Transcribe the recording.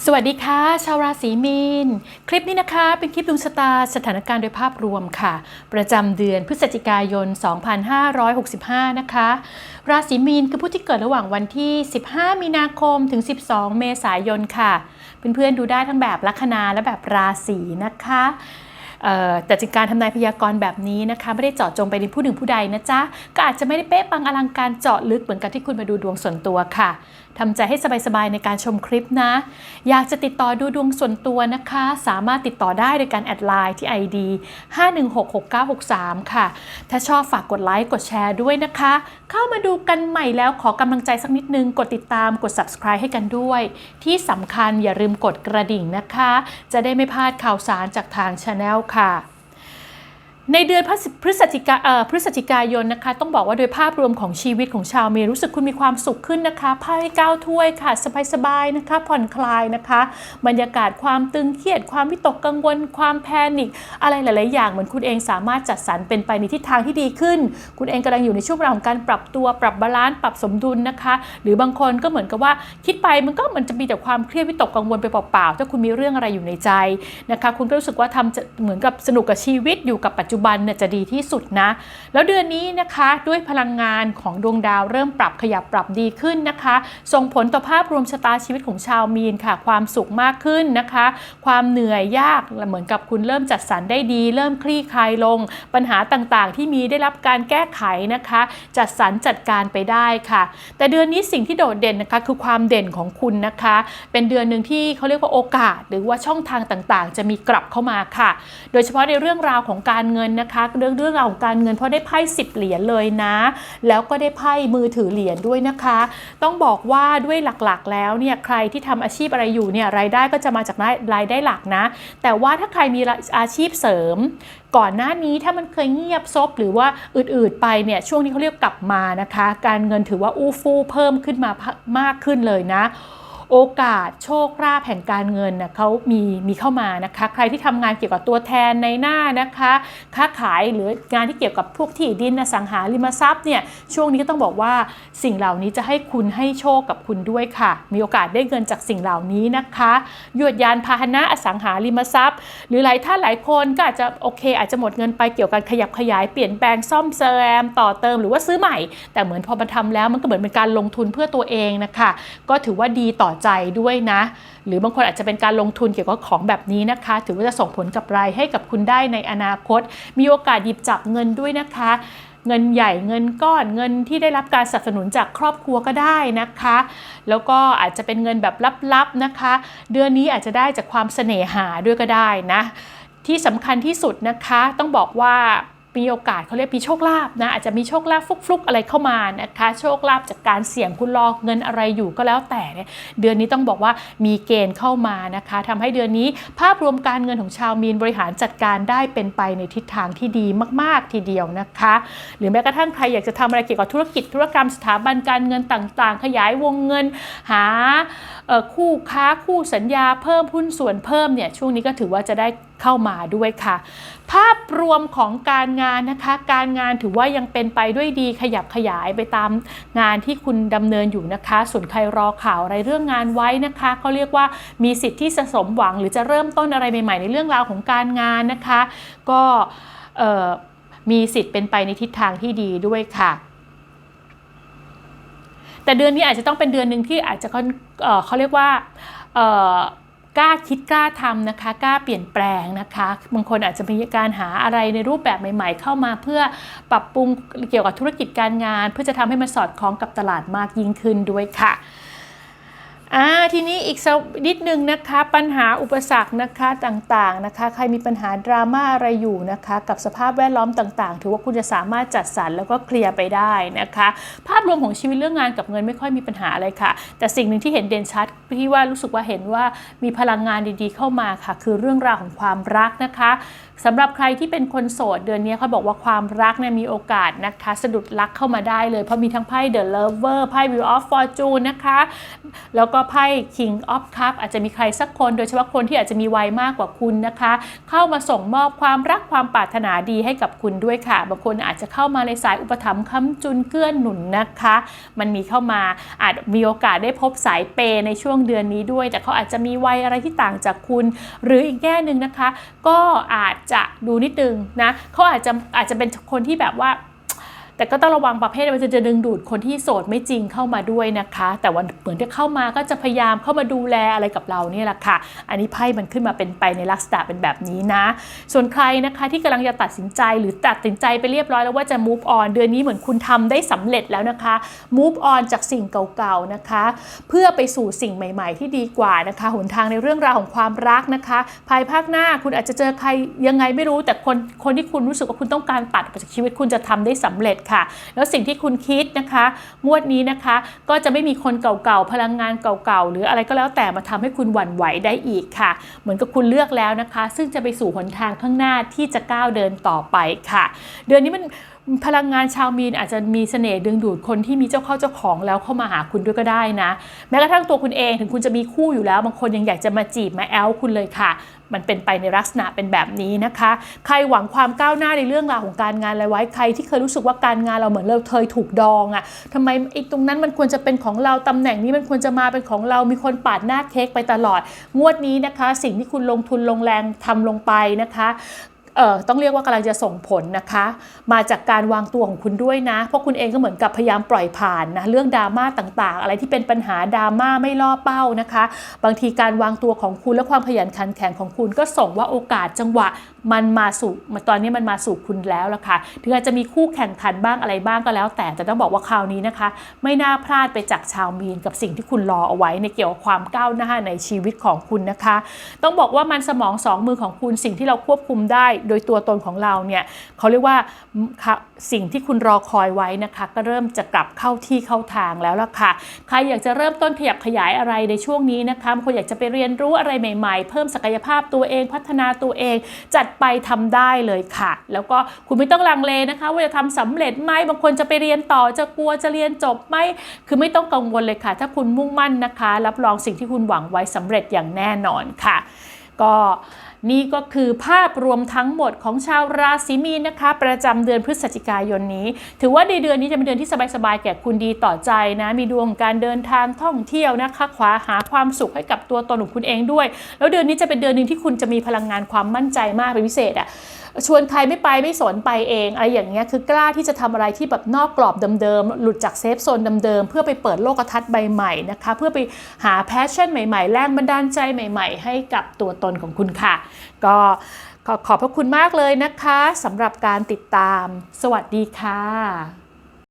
สวัสดีค่ะ ชาวราศีมีน คลิปนี้นะคะ เป็นคลิปดวงชะตาสถานการณ์โดยภาพรวมค่ะ ประจำเดือนพฤศจิกายน 2565 นะคะ ราศีมีนคือผู้ที่เกิดระหว่างวันที่ 15 มีนาคมถึง 12 เมษายนค่ะเพื่อนๆดูได้ทั้งแบบลัคนาและแบบราศีนะคะแต่จากการทำนายพยากรณ์แบบนี้นะคะ ไม่ได้เจาะจงไปในผู้หนึ่งผู้ใดนะจ๊ะ ก็อาจจะไม่ได้เป๊ะปังอลังการเจาะลึกเหมือนกับที่คุณมาดูดวงส่วนตัวค่ะ ทำใจให้สบายๆในการชมคลิปนะ อยากจะติดต่อดูดวงส่วนตัวนะคะ สามารถติดต่อได้โดยการแอดไลน์ที่ ID 5166963 ค่ะ ถ้าชอบฝากกดไลค์กดแชร์ด้วยนะคะ เข้ามาดูกันใหม่แล้วขอกำลังใจสักนิดนึง กดติดตามกด subscribe ให้กันด้วย ที่สำคัญอย่าลืมกดกระดิ่งนะคะ จะได้ไม่พลาดข่าวสารจากทาง Channel ค่ะ ในเดือนพฤศจิกาพฤศจิกายนนะคะ ต้องบอกว่าโดยภาพรวมของชีวิตของชาวเมรู้สึกคุณมีความสุขขึ้นนะคะไพ่เก้าวถ้วยค่ะสบายๆนะคะ ผ่อนคลายนะคะ บรรยากาศความตึงเครียด ความวิตกกังวล ความแพนิคอะไรหลาย ๆ อย่างเหมือนคุณเองสามารถจัดสรรเป็นไปในทิศทางที่ดีขึ้น คุณเองกำลังอยู่ในช่วงเวลาของการปรับตัวปรับบาลานซ์ปรับสมดุลนะคะ หรือบางคนก็เหมือนกับว่าคิดไปมันก็มันจะมีแต่ความเครียดวิตกกังวลไปเปล่าๆถ้าคุณมีเรื่องอะไรอยู่ในใจนะคะ คุณก็รู้สึกว่าทำเหมือนกับสนุกกับชีวิตอยู่กับปัจจุบันเนี่ยจะดีที่สุดนะ แล้วเดือนนี้นะคะด้วยพลังงานของดวงดาวเริ่มปรับขยับปรับดีขึ้นนะคะ ส่งผลต่อภาพรวมชะตาชีวิตของชาวมีนค่ะ ความสุขมากขึ้นนะคะ ความเหนื่อยยากเหมือนกับคุณเริ่มจัดสรรได้ดี เริ่มคลี่คลายลง ปัญหาต่างๆ ที่มีได้รับการแก้ไขนะคะ จัดสรรจัดการไปได้ค่ะ แต่เดือนนี้สิ่งที่โดดเด่นนะคะคือความเด่นของคุณนะคะ เป็นเดือนหนึ่งที่เขาเรียกว่าโอกาส หรือว่าช่องทางต่างๆ จะมีกลับเข้ามาค่ะ โดยเฉพาะในเรื่องราวของการเงินนะคะ เรื่องเรื่องราวของการเงินเพราะได้ไพ่สิบเหรียญเลยนะ แล้วก็ได้ไพ่มือถือเหรียญด้วยนะคะ ต้องบอกว่าด้วยหลักๆ แล้วเนี่ยใครที่ทำอาชีพอะไรอยู่เนี่ยรายได้ก็จะมาจากรายได้หลักนะ แต่ว่าถ้าใครมีอาชีพเสริมก่อนหน้านี้ถ้ามันเคยเงียบซบหรือว่าอืดๆไปเนี่ยช่วงนี้เขาเรียกกลับมานะคะ การเงินถือว่าอู้ฟู่เพิ่มขึ้นมามากขึ้นเลยนะ โอกาสโชคลาภแห่งการเงินนะเขามีมีเข้ามานะคะ ใครที่ทำงานเกี่ยวกับตัวแทนในหน้านะคะ ค้าขายหรืองานที่เกี่ยวกับพวกที่ดินอสังหาริมทรัพย์เนี่ยช่วงนี้ก็ต้องบอกว่าสิ่งเหล่านี้จะให้คุณให้โชคกับคุณด้วยค่ะ มีโอกาสได้เงินจากสิ่งเหล่านี้นะคะยวดยานพาหนะอสังหาริมทรัพย์ หรือหลายท่านหลายคนก็อาจจะโอเค อาจจะหมดเงินไปเกี่ยวกับขยับขยายเปลี่ยนแปลงซ่อมแซมต่อเติมหรือว่าซื้อใหม่ แต่เหมือนพอมาทำแล้วมันก็เหมือนเป็นการลงทุนเพื่อตัวเองนะคะ ก็ถือว่าดีต่อใจด้วยนะ หรือบางคนอาจจะเป็นการลงทุนเกี่ยวกับของแบบนี้นะคะ ถือว่าจะส่งผลกับรายให้กับคุณได้ในอนาคต มีโอกาสหยิบจับเงินด้วยนะคะเงินใหญ่เงินก้อนเงินที่ได้รับการสนับสนุนจากครอบครัวก็ได้นะคะ แล้วก็อาจจะเป็นเงินแบบลับๆนะคะ เดือนนี้อาจจะได้จากความเสน่หาด้วยก็ได้นะ ที่สำคัญที่สุดนะคะต้องบอกว่า มีโอกาสเขาเรียกมีโชคลาภนะอาจจะมีโชคลาภฟลุกๆอะไรเข้ามานะคะโชคลาภจากการเสี่ยงคุณรอเงินอะไรอยู่ก็แล้วแต่เนี่ยเดือนนี้ต้องบอกว่ามีเกณฑ์เข้ามานะคะทำให้เดือนนี้ภาพรวมการเงินของชาวมีนบริหารจัดการได้เป็นไปในทิศทางที่ดีมาก ๆ ทีเดียวนะคะ หรือแม้กระทั่งใครอยากจะทำอะไรเกี่ยวกับธุรกิจธุรกรรมสถาบันการเงินต่างๆ ขยายวงเงิน หาคู่ค้าคู่สัญญาเพิ่มหุ้นส่วนเพิ่มเนี่ยช่วงนี้ก็ถือว่าจะได้ เข้ามาด้วยค่ะ ภาพรวมของการงานนะคะ การงานถือว่ายังเป็นไปด้วยดีขยับขยายไปตามงานที่คุณดำเนินอยู่นะคะ ส่วนใครรอข่าวอะไรเรื่องงานไว้นะคะเขาเรียกว่ามีสิทธิ์ที่จะสมหวัง หรือจะเริ่มต้นอะไรใหม่ๆ ในเรื่องราวของการงานนะคะ ก็มีสิทธิ์เป็นไปในทิศทางที่ดีด้วยค่ะ แต่เดือนนี้อาจจะต้องเป็นเดือนหนึ่งที่อาจจะเขาเรียกว่า กล้าคิดกล้าทำนะคะ กล้าเปลี่ยนแปลงนะคะบางคนอาจจะมีการหาอะไรในรูปแบบใหม่ ๆ เข้ามาเพื่อปรับปรุงเกี่ยวกับธุรกิจการงาน เพื่อจะทำให้มันสอดคล้องกับตลาดมากยิ่งขึ้นด้วยค่ะ อ่าทีนี้อีกสักนิดนึงนะคะปัญหาอุปสรรคนะคะต่างๆนะคะ ใครมีปัญหาดราม่าอะไรอยู่นะคะ กับสภาพแวดล้อมต่างๆ ถือว่าคุณจะสามารถจัดสรรแล้วก็เคลียร์ไปได้นะคะ ภาพรวมของชีวิตเรื่องงานกับเงินไม่ค่อยมีปัญหาอะไรค่ะ แต่สิ่งหนึ่งที่เห็นเด่นชัดที่ว่ารู้สึกว่าเห็นว่ามีพลังงานดีๆเข้ามาค่ะ คือเรื่องราวของความรักนะคะสำหรับใครที่เป็นคนโสดเดือนนี้เขาบอกว่าความรักเนี่ยมีโอกาสนะคะสะดุดรักเข้ามาได้เลยเพราะมีทั้งไพ่ The Lover ไพ่ Wheel of Fortune นะคะ แล้วก็ไพ่ King of Cup อาจจะมีใครสักคนโดยเฉพาะคนที่อาจจะมีวัยมากกว่าคุณนะคะ เข้ามาส่งมอบความรักความปรารถนาดีให้กับคุณด้วยค่ะ บางคนอาจจะเข้ามาในสายอุปถัมภ์ค้ำจุนเกื้อนหนุนนะคะ มันมีเข้ามาอาจมีโอกาสได้พบสายเปในช่วงเดือนนี้ด้วย แต่เขาอาจจะมีวัยอะไรที่ต่างจากคุณ หรืออีกแง่หนึ่งนะคะ ก็อาจจะดูนิดนึงนะเขาอาจจะอาจจะเป็นคนที่แบบว่า แต่ก็ต้องระวังประเภทมันจะดึงดูดคนที่โสดไม่จริงเข้ามาด้วยนะคะ แต่วันเหมือนที่เข้ามาก็จะพยายามเข้ามาดูแลอะไรกับเราเนี่ยแหละค่ะ อันนี้ไพ่มันขึ้นมาเป็นไปในลักษณะเป็นแบบนี้นะ ส่วนใครนะคะที่กำลังจะตัดสินใจหรือตัดสินใจไปเรียบร้อยแล้วว่าจะ move on เดือนนี้เหมือนคุณทำได้สำเร็จแล้วนะคะ move on จากสิ่งเก่าๆนะคะ เพื่อไปสู่สิ่งใหม่ ๆ ที่ดีกว่านะคะหนทางในเรื่องราวของความรักนะคะ ภายภาคหน้าคุณอาจจะเจอใครยังไงไม่รู้ แต่คนคนที่คุณรู้สึกว่าคุณต้องการตัดออกจากชีวิตคุณจะทำได้สำเร็จค่ะแล้วสิ่งที่คุณคิดนะคะงวดนี้นะคะก็จะไม่มีคนเก่าๆพลังงานเก่าๆหรืออะไรก็แล้วแต่มาทำให้คุณหวั่นไหวได้อีกค่ะ เหมือนกับคุณเลือกแล้วนะคะ ซึ่งจะไปสู่หนทางข้างหน้าที่จะก้าวเดินต่อไปค่ะ เดือนนี้มัน พลังงานชาวมีนอาจจะมีเสน่ห์ดึงดูดคนที่มีเจ้าเข้าเจ้าของแล้วเข้ามาหาคุณด้วยก็ได้นะ แม้กระทั่งตัวคุณเองถึงคุณจะมีคู่อยู่แล้ว บางคนยังอยากจะมาจีบมาแอลคุณเลยค่ะ มันเป็นไปในลักษณะเป็นแบบนี้นะคะ ใครหวังความก้าวหน้าในเรื่องราวของการงานอะไรไว้ใครที่เคยรู้สึกว่าการงานเราเหมือนเราเคยถูกดองอะ่ะทำไมไอ้ตรงนั้นมันควรจะเป็นของเราตำแหน่งนี้มันควรจะมาเป็นของเรามีคนปาดหน้าเค้กไปตลอด งวดนี้นะคะ สิ่งที่คุณลงทุนลงแรงทำลงไปนะคะ เอ่อต้องเรียกว่ากำลังจะส่งผลนะคะ มาจากการวางตัวของคุณด้วยนะ เพราะคุณเองก็เหมือนกับพยายามปล่อยผ่านนะเรื่องดราม่าต่างๆ อะไรที่เป็นปัญหาดราม่าไม่ล่อเป้านะคะ บางทีการวางตัวของคุณและความขยันขันแข็งของคุณก็ส่งว่าโอกาสจังหวะ มันมาสู่ตอนนี้มันมาสู่คุณแล้วล่ะค่ะถึงอาจจะมีคู่แข่งขันบ้างอะไรบ้างก็แล้ว แต่แต่ต้องบอกว่าคราวนี้นะคะ ไม่น่าพลาดไปจากชาวมีนกับสิ่งที่คุณรอเอาไว้ในเกี่ยวกับความก้าวหน้าในชีวิตของคุณนะคะ ต้องบอกว่ามันสมองสองมือของคุณสิ่งที่เราควบคุมได้ โดยตัวตนของเราเนี่ยเขาเรียกว่าสิ่งที่คุณรอคอยไว้นะคะ ก็เริ่มจะกลับเข้าที่เข้าทางแล้วล่ะค่ะ ใครอยากจะเริ่มต้นขยับขยายอะไรในช่วงนี้นะคะคนอยากจะไปเรียนรู้อะไรใหม่ ๆ เพิ่มศักยภาพตัวเองพัฒนาตัวเอง จัดไปทำได้เลยค่ะ แล้วก็คุณไม่ต้องลังเลนะคะ ว่าจะทำสำเร็จไหมบางคนจะไปเรียนต่อจะกลัวจะเรียนจบไหมคือไม่ต้องกังวลเลยค่ะ ถ้าคุณมุ่งมั่นนะคะ รับรองสิ่งที่คุณหวังไว้สำเร็จอย่างแน่นอนค่ะ ก็ นี่ก็คือภาพรวมทั้งหมดของชาวราศีมีนนะคะ ประจำเดือนพฤศจิกายนนี้ ถือว่าในเดือนนี้จะเป็นเดือนที่สบายๆแก่คุณดีต่อใจนะ มีดวงของการเดินทางท่องเที่ยวนะคะขวาหาความสุขให้กับตัวตนของคุณเองด้วย แล้วเดือนนี้จะเป็นเดือนหนึ่งที่คุณจะมีพลังงานความมั่นใจมากเป็นพิเศษอะชวนใครไม่ไปไม่สนไปเองอะไรอย่างเงี้ยคือกล้าที่จะทำอะไรที่แบบนอกกรอบเดิมๆหลุดจากเซฟโซนเดิมๆเพื่อไปเปิดโลกทัศน์ใบใหม่นะคะเพื่อไปหาแพชชั่นใหม่ๆแรงบันดาลใจใหม่ ๆ ให้กับตัวตนของคุณค่ะ ก็ขอขอบพระคุณมากเลยนะคะสำหรับการติดตาม สวัสดีค่ะ